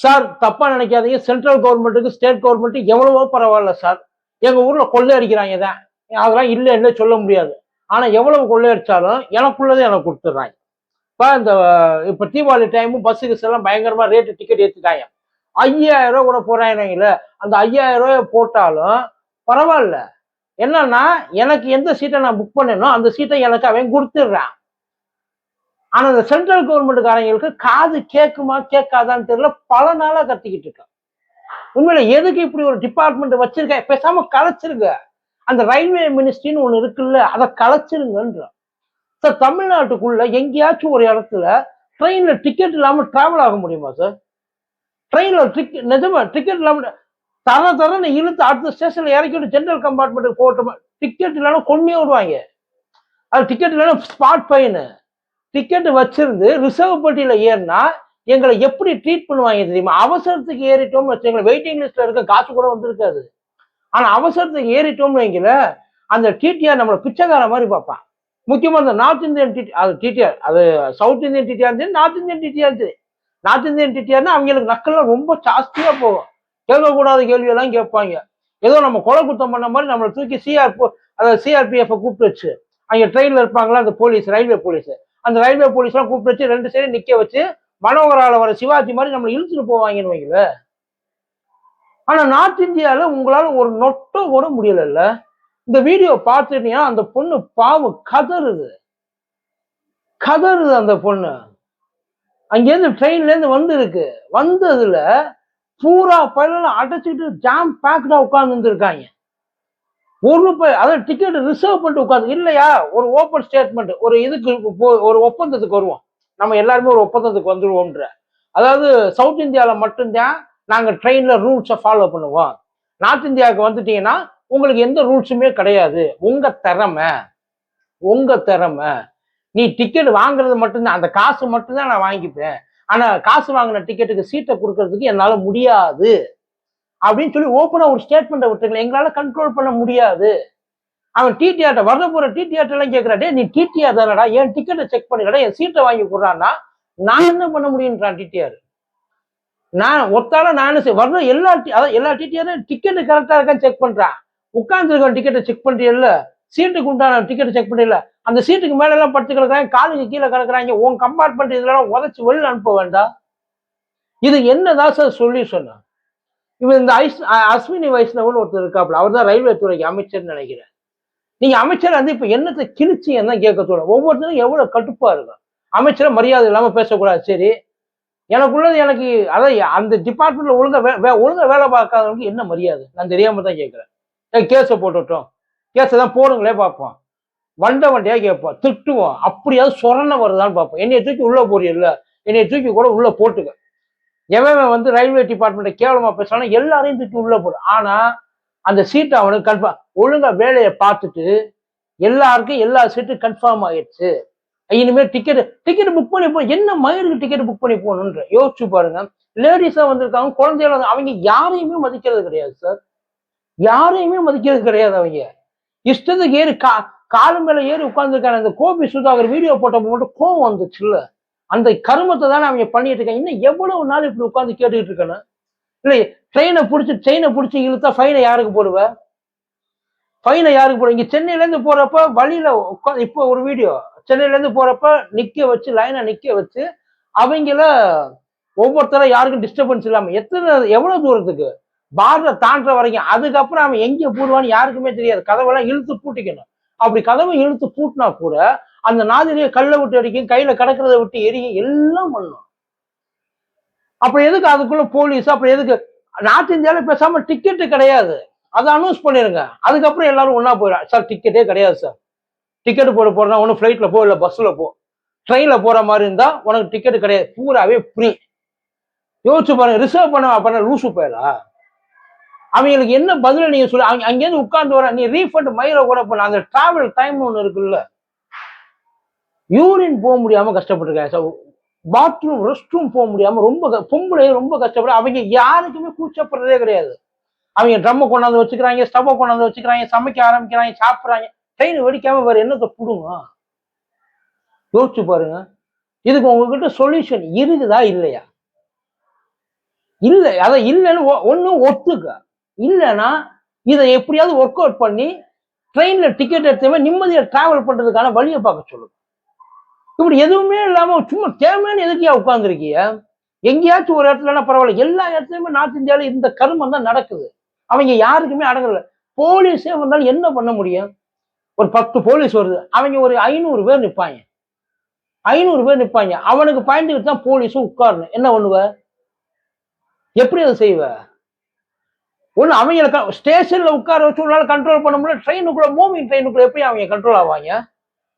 Sir தப்பா நினைக்காதீங்க. Central கவர்மெண்ட்டுக்கு ஸ்டேட் கவர்மெண்ட்டு எவ்வளவோ பரவாயில்ல சார். எங்க ஊர்ல கொள்ளை அடிக்கிறாங்க தான் அதெல்லாம் இல்லை சொல்ல முடியாது. ஆனா எவ்வளவு கொள்ளை அடிச்சாலும் எனக்குள்ளதை எனக்கு கொடுத்துட்றாங்க. இப்போ இந்த இப்போ தீபாவளி டைமும் பஸ்ஸுக்கு எல்லாம் பயங்கரமா ரேட்டு டிக்கெட் ஏற்றிட்டாங்க ஐயாயிரம் ரூபா கூட போறாங்கல்ல அந்த ஐயாயிரம் ரூபாய் போட்டாலும் பரவாயில்ல. என்னன்னா எனக்கு எந்த சீட்டை நான் புக் பண்ணேனோ அந்த சீட்டை எனக்கு அவன் கொடுத்துடுறான். ஆனா இந்த சென்ட்ரல் கவர்மெண்ட்டுக்காரங்களுக்கு காது கேட்குமா கேட்காதான்னு தெரியல. பல நாளா கத்திக்கிட்டு இருக்கான். உண்மையில எதுக்கு இப்படி ஒரு டிபார்ட்மெண்ட் வச்சிருக்க? பேசாம கலைச்சிருங்க. அந்த ரயில்வே மினிஸ்ட்ரின்னு ஒண்ணு இருக்குல்ல அதை கலைச்சிருங்கன்ற சார் தமிழ்நாட்டுக்குள்ள எங்கேயாச்சும் ஒரு இடத்துல ட்ரெயின்ல டிக்கெட் இல்லாம டிராவல் ஆக முடியுமா சார் ட்ரெயின்ல டிக்கெட் நிஜமா டிக்கெட் இல்லாம தர தரன்னு இழுத்து அடுத்த ஸ்டேஷன்ல இறக்கிட்டு ஜென்ரல் கம்பார்ட்மெண்ட்டுக்கு போட்டோமா டிக்கெட் இல்லைன்னா கொண்டே விடுவாங்க. அது டிக்கெட் இல்லைன்னா ஸ்பாட் பையனு டிக்கெட் வச்சிருந்து ரிசர்வ் பட்டியல ஏறினா எங்களை எப்படி ட்ரீட் பண்ணுவாங்க தெரியுமா? அவசரத்துக்கு ஏறிட்டோம்னு வச்சுங்களேன் வெயிட்டிங் லிஸ்ட்ல இருக்க காசு கூட வந்திருக்காது. ஆனா அவசரத்துக்கு ஏறிட்டோம்னு வைங்கள அந்த டிடிஆர் நம்மளை பிச்சைக்கார மாதிரி பார்ப்பான். முக்கியமா இந்த நார்த் இந்தியன் டிடி அது டிடிஆர் அது சவுத் இந்தியன் டிடிஆர் இருந்துச்சு நார்த் இந்தியன் டிடிஆர் இருந்துச்சு நார்த் இந்தியன் டிடிஆர்னா அவங்களுக்கு நக்கல்லாம் ரொம்ப ஜாஸ்தியா போகும். கேட்கக்கூடாத கேள்வியெல்லாம் கேட்பாங்க. ஏதோ நம்ம கொலை குத்தம் பண்ண மாதிரி நம்மளை தூக்கி சிஆர் அதாவது சிஆர்பிஎஃப் கூப்பிட்டு வச்சு அங்கே ட்ரெயினில் இருப்பாங்களா அந்த போலீஸ் ரயில்வே போலீஸ். அந்த ரயில்வே போலீஸ்லாம் கூப்பிட்டு வச்சு ரெண்டு சைடும் நிக்க வச்சு மனோகரால வர சிவாஜி மாதிரி நம்மளை இழுத்துட்டு போவாங்கன்னு வைங்கள. ஆனா நார்த் இந்தியால உங்களால ஒரு நொட்டை கூட முடியலல்ல. இந்த வீடியோ பார்த்துட்டீங்கன்னா அந்த பொண்ணு பாவம் கதறுது. கதறுது அந்த பொண்ணு. அங்கேருந்து ட்ரெயின்ல இருந்து வந்திருக்கு. வந்ததுல பூரா பயிலாம் அடைச்சிட்டு ஜாம் பேக்டா உட்கார்ந்து இருக்காங்க ஒரு ரூபாய் அதாவது டிக்கெட் ரிசர்வ் பண்ணிட்டு உட்காந்து இல்லையா ஒரு ஓப்பன் ஸ்டேட்மெண்ட் ஒரு இதுக்கு ஒரு ஒப்பந்தத்துக்கு வருவோம். நம்ம எல்லாருமே ஒரு ஒப்பந்தத்துக்கு வந்துருவோம்ன்ற. அதாவது சவுத் இந்தியாவில் மட்டும்தான் நாங்கள் ட்ரெயினில் ரூல்ஸை ஃபாலோ பண்ணுவோம். நார்த் இந்தியாவுக்கு வந்துட்டீங்கன்னா உங்களுக்கு எந்த ரூல்ஸுமே கிடையாது. உங்கள் திறமை. உங்கள் திறமை. நீ டிக்கெட் வாங்குறது மட்டும்தான் அந்த காசு மட்டும்தான் நான் வாங்கிப்பேன். ஆனால் காசு வாங்கின டிக்கெட்டுக்கு சீட்டை கொடுக்கறதுக்கு என்னால் முடியாது. அப்படின்னு சொல்லி ஓப்பனா ஒரு ஸ்டேட்மெண்ட்டை விட்டுருக்கல. எங்களால கண்ட்ரோல் பண்ண முடியாது. அவன் டிடிஆர்ட்ட வர போற டிடிஆர்ட்டெல்லாம் எல்லாம் நீ டிடிஆர் தானடா என் டிக்கெட்டை செக் பண்ணிக்கடா என் சீட்டை வாங்கி கொடுறான்னா நான் என்ன பண்ண முடியுன்றான் டிடிஆர் நான் ஒத்தால நான் என்ன வர்ற எல்லா அதான் எல்லா டிடிஆரும் டிக்கெட்டு கரெக்டாக இருக்கான்னு செக் பண்ணுறான் உட்கார்ந்துருக்க டிக்கெட்டை செக் பண்றியல்ல சீட்டுக்கு உண்டான டிக்கெட்டை செக் பண்ணல அந்த சீட்டுக்கு மேலெல்லாம் படுத்து கிடக்குறாங்க காலுக்கு கீழே கிடக்குறாங்க உன் கம்பார்ட்மெண்ட் இதெல்லாம் உதச்சி வெளில அனுப்ப வேண்டாம். இது என்னதான் சார் சொல்லி இவர் இந்த ஐஸ் அஸ்வினி வைஷ்ணவன் ஒருத்தர் இருக்காப்புல அவர் தான் ரயில்வே துறைக்கு அமைச்சர்னு நினைக்கிறேன். நீங்க அமைச்சர் வந்து இப்ப என்னத்தை கிழிச்சு என்ன கேட்க தோணும் ஒவ்வொருத்தரும் எவ்வளவு கட்டுப்பா இருக்கும். அமைச்சரை மரியாதை இல்லாம பேசக்கூடாது. சரி எனக்குள்ளது எனக்கு அதான் அந்த டிபார்ட்மெண்ட்ல ஒழுங்கா வே- வே- ஒழுங்கா வேலை பார்க்காதவங்களுக்கு என்ன மரியாதை? நான் தெரியாம தான் கேட்கிறேன். கேஸை போட்டுட்டோம். கேஸை தான் போடுங்களே பார்ப்போம். வண்ட வண்டியா கேட்போம். திட்டுவோம் அப்படியாவது சொரணை வருதான்னு பார்ப்போம். என்னைய தூக்கி உள்ள போறியல்ல என்னைய தூக்கி கூட உள்ள போட்டுக்க. எவன் வந்து ரயில்வே டிபார்ட்மெண்ட் கேவலமா பேசுறானோ எல்லாரையும் தூக்கி உள்ள போடும் ஆனா அந்த சீட்டை அவனுக்கு கன்ஃபார்ம் ஒழுங்கா வேலையை பார்த்துட்டு எல்லாருக்கும் எல்லா சீட்டும் கன்ஃபார்ம் ஆயிடுச்சு. இனிமேல் டிக்கெட் டிக்கெட் புக் பண்ணி போ என்ன மயிருக்கு டிக்கெட் புக் பண்ணி போகணுன்ற? யோசிச்சு பாருங்க. லேடிஸா வந்திருக்காங்க குழந்தைகள் வந்து- அவங்க யாரையுமே மதிக்கிறது கிடையாது சார் யாரையுமே மதிக்கிறது கிடையாது அவங்க. இஷ்டத்துக்கு ஏறி கா காலு மேல ஏறி உட்கார்ந்துருக்காங்க. அந்த கோபி சுதாகர் வீடியோ போட்டப்போ மட்டும் கோவம் வந்துச்சுல்ல. அந்த கருமத்தை தானே அவங்க பண்ணிட்டு இருக்காங்க. இன்னும் எவ்வளவு நாள் இப்படி உட்காந்து கேட்டுக்கிட்டு இருக்கணும்? இல்லை ட்ரெயினை பிடிச்சி ட்ரெயினை பிடிச்சி இழுத்தா ஃபைனை யாருக்கு போடுவ? ஃபைனை யாருக்கு போடுவ? இங்க சென்னையிலேருந்து போறப்ப வழியில உட்காந்து இப்போ ஒரு வீடியோ சென்னையில இருந்து போறப்ப நிக்க வச்சு லைனை நிக்க வச்சு அவங்கள ஒவ்வொருத்தர யாருக்கும் டிஸ்டர்பன்ஸ் இல்லாம எத்தனை எவ்வளவு தூரத்துக்கு? பார்டரை தாண்டுற வரைக்கும் அதுக்கப்புறம் அவன் எங்கே போடுவான்னு யாருக்குமே தெரியாது. கதவெல்லாம் இழுத்து பூட்டிக்கணும். அப்படி கதவை இழுத்து பூட்டினா கூட அந்த நாதிரியை கல்லை விட்டு அடிக்கும் கையில கிடக்கிறத விட்டு எரியும் எல்லாம் பண்ணும். அப்புறம் எதுக்கு அதுக்குள்ள போலீஸ் அப்புறம் எதுக்கு? நார்த் இந்தியால பேசாம டிக்கெட்டு கிடையாது. அதை அனௌன்ஸ் பண்ணிருங்க. அதுக்கப்புறம் எல்லாரும் ஒன்னா போயிடும் சார் டிக்கெட்டே கிடையாது சார். டிக்கெட் போட போறதா ஒன்றும் ஃப்ளைட்ல போ இல்லை பஸ்ல போ. ட்ரெயின்ல போற மாதிரி இருந்தா உனக்கு டிக்கெட் கிடையாது. பூராவே ஃப்ரீ யோசிச்சு பாருங்க ரிசர்வ் பண்ண பண்ண லூசு போயிடா அவங்களுக்கு என்ன பதில நீங்க சொல்லி? அங்க அங்கேருந்து உட்காந்து வர நீ ரீஃபண்ட் மயில கூட பண்ண. அந்த டிராவல் டைம் ஒன்று இருக்குல்ல. யூரின் போக முடியாம கஷ்டப்பட்டுருக்காங்க. ஸோ பாத்ரூம் ரெஸ்ட் ரூம் போக முடியாம ரொம்ப க- பொம்பளை ரொம்ப கஷ்டப்படு அவங்க யாருக்குமே கூச்சப்படுறதே கிடையாது. அவங்க ட்ரம்மை கொண்டாந்து வச்சுக்கிறாங்க ஸ்டவ்வை கொண்டாந்து வச்சுக்கிறாங்க சமைக்க ஆரம்பிக்கிறாங்க சாப்பிட்றாங்க. ட்ரெயின் வெடிக்காம வேற என்னத்தை புடுங்க? யோசிச்சு பாருங்க. இதுக்கு உங்ககிட்ட சொல்யூஷன் இருக்குதா இல்லையா? இல்லை. அதை இல்லைன்னு ஒன்றும் ஒத்துக்க. இல்லைன்னா இதை எப்படியாவது ஒர்க் அவுட் பண்ணி ட்ரெயினில் டிக்கெட் எடுத்தவே நிம்மதியாக ட்ராவல் பண்றதுக்கான வழியை பார்க்க சொல்லு இப்படி எதுவுமே இல்லாம சும்மா தேவையான எதுக்கியா உட்காந்துருக்கிய எங்கேயாச்சும் ஒரு இடத்துலனா பரவாயில்ல. எல்லா இடத்துலயுமே நார்த் இந்தியாவில இந்த கருமம் தான் நடக்குது. அவங்க யாருக்குமே அடங்கல. போலீஸே வந்தாலும் என்ன பண்ண முடியும்? ஒரு பத்து போலீஸ் வருது. அவங்க ஒரு ஐநூறு பேர் நிற்பாங்க ஐநூறு பேர் நிப்பாங்க. அவனுக்கு பயந்துக்கிட்டு தான் போலீஸும் உட்காரணும். என்ன பண்ணுவ? எப்படி அதை செய்வ? ஒண்ணு அவங்கள ஸ்டேஷனில் உட்கார வச்சு உன்னால கண்ட்ரோல் பண்ண முடியல. ட்ரெயினுக்குள்ள மூவிங் ட்ரெயினுக்குள்ள எப்படி அவங்க கண்ட்ரோல் ஆவாங்க?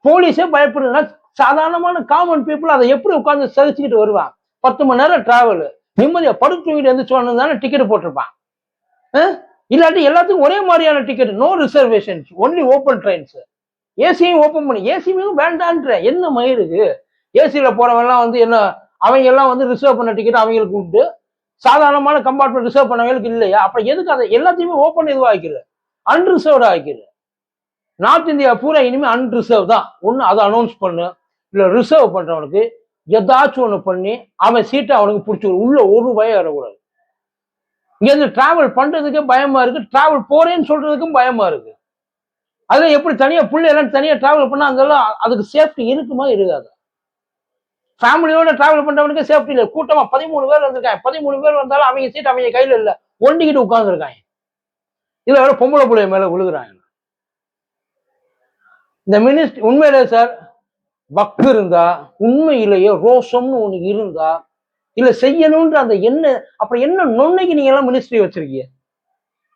போலீஸே பயப்படுதுன்னா சாதாரணமான காமன் பீப்புள் அதை எப்படி உட்காந்து சகிச்சுக்கிட்டு வருவான்? பத்து மணி நேரம் டிராவல் நிம்மதியா படுத்து தூங்கிட்டு தானே டிக்கெட் போட்டிருப்பான். இல்லாட்டி எல்லாத்துக்கும் ஒரே மாதிரியான ticket no reservations only open trains ஏசியும் open பண்ணி. ஏசியும் வேண்டான்ற என்ன மயிருக்கு ஏசியில் போறவங்கலாம் வந்து என்ன அவங்க எல்லாம் வந்து ரிசர்வ் பண்ண டிக்கெட் அவங்களுக்கு உண்டு. சாதாரணமான கம்பார்ட்மெண்ட் ரிசர்வ் பண்ணவங்களுக்கு இல்லையா? அப்புறம் எதுக்கு அதை எல்லாத்தையுமே ஓப்பன் இதுவாக ஆக்கிரு அன்ரிசர்வ்டாக ஆக்கிரு. நார்த் இந்தியா பூரா இனிமேல் அன்ரிசர்வ் தான். ஒன்று அதை அனௌன்ஸ் பண்ணு. இல்லை ரிசர்வ் பண்ணுறவனுக்கு ஏதாச்சும் ஒன்று பண்ணி அவன் சீட்டை அவனுக்கு பிடிச்சி உள்ள ஒரு பயம் வரக்கூடாது இங்கேருந்து ட்ராவல் டிராவல் பயமாக பயமா இருக்கு. டிராவல் போகிறேன்னு சொல்கிறதுக்கும் பயமா இருக்கு. அதுல எப்படி தனியாக புள்ளை தனியாக ட்ராவல் டிராவல் பண்ணா அங்கெல்லாம் அதுக்கு சேஃப்டி இருக்குமா இருக்காது? ஃபேமிலியோட டிராவல் பண்ணுறவனுக்கு சேஃப்டி இல்லை. கூட்டமாக பதிமூணு பேர் வந்திருக்காங்க. பதிமூணு பேர் வந்தாலும் அவங்க சீட் அவங்க கையில இல்லை. ஒண்டிக்கிட்டு உட்காந்துருக்காங்க இதில் வேறு பொம்பளை பிள்ளைய மேலே விழுகிறாங்க. இந்த மினிஸ்ட் உண்மையிலே சார் வக்கு இருந்தா உண்மையிலேயே ரோஷம்னு ஒண்ணு இருந்தா இல்ல செய்யணும்ன்ற அந்த என்ன அப்புறம் என்ன நொன்னைக்கு நீங்க எல்லாம் மினிஸ்ட்ரி வச்சிருக்கீங்க?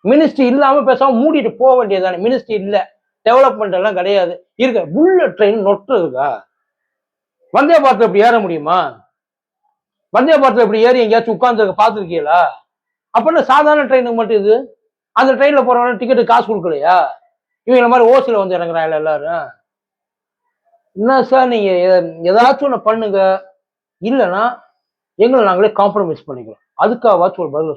மினிஸ்ட்ரி இல்லாம பேசாம மூடிட்டு போக வேண்டியதானே மினிஸ்ட்ரி இல்ல. டெவலப்மெண்ட் எல்லாம் கிடையாது. இருக்க புல்லட் ட்ரெயின் நொட்டுறதுக்கா? வந்தே பாரத் இப்படி ஏற முடியுமா? வந்தே பாரத் இப்படி ஏறி எங்கேயாச்சும் உட்கார்ந்து பார்த்துருக்கீங்களா? அப்படின்னா சாதாரண ட்ரெயினுக்கு மட்டும் இது? அந்த ட்ரெயின்ல போறவங்க டிக்கெட்டு காசு கொடுக்கலையா? இவங்களை மாதிரி ஓசில வந்து இறங்குறாங்க எல்லாரும். என்ன சார் நீங்க ஏதாச்சும் ஒன்று பண்ணுங்க. இல்லைன்னா எங்களை நாங்களே காம்ப்ரமைஸ் பண்ணிக்கிறோம். அதுக்காகவாச்சும் ஒரு பதில்